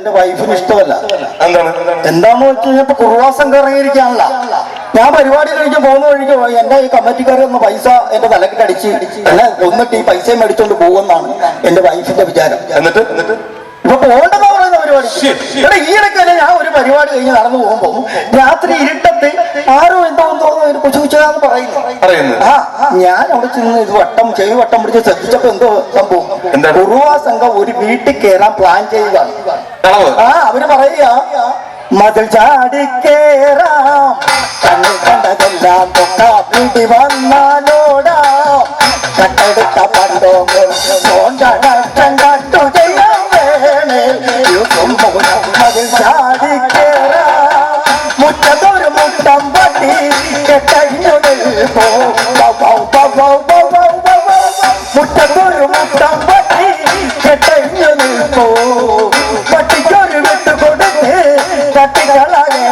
എന്റെ വൈഫിന് ഇഷ്ടമല്ല. എന്താണ്? എന്താന്ന് വെച്ച് കഴിഞ്ഞാൽ ഇപ്പൊ കുറുവാസം കറങ്ങിയിരിക്കാനല്ല ഞാൻ പരിപാടി കഴിഞ്ഞ് പോകുന്ന വഴിക്ക് എന്റെ ഈ കമ്മിറ്റിക്കാരെ ഒന്ന് പൈസ എന്റെ തലക്കിട്ട് അടിച്ച് അല്ലെ ഒന്നിട്ട് ഈ പൈസയും മേടിച്ചോണ്ട് പോകുമെന്നാണ് എന്റെ വൈഫിന്റെ വിചാരം. എന്നിട്ട്? എന്നിട്ട്? ഇപ്പൊ പോകണ്ടെന്ന് പറയുന്ന പരിപാടി Shit, shit. എടാ ഈ ഇടയ്ക്കല്ലേ ഞാൻ ഒരു പരിപാടി കഴിഞ്ഞ് നടന്നു പോകുമ്പോ രാത്രി ഇരുട്ടത്ത് ഞാൻ അവിടെ ചെന്ന് ഇത് വട്ടം ചെവി വട്ടം പിടിച്ച് ശ്രദ്ധിച്ചപ്പോ എന്തോ സംഭവം? കുറുവാ സംഘം ഒരു വീട്ടിൽ കയറാൻ പ്ലാൻ ചെയ്യുകയാണ്. ആ അവർ പറയുക മതിൽ ചാടി കേറാം. കണ്ണിൽ കണ്ടതെല്ലാം തൊട്ടാ പിടി വന്നാലോടാം. കട്ടെടുത്ത പണ്ടോ കൊണ്ടടക്കം കട്ടു ചെയ്യാൻ വേണേ. യുഗം മൂലം മതിൽ ചാടി കേറാം. മുറ്റത്തൊരു മുട്ടം പട്ടി پھاؤ پھاؤ پھاؤ پھاؤ پھاؤ پھاؤ موٹا رو موٹا پٹی کٹیں نيسو پٹیار وچ گڈے کٹڑالے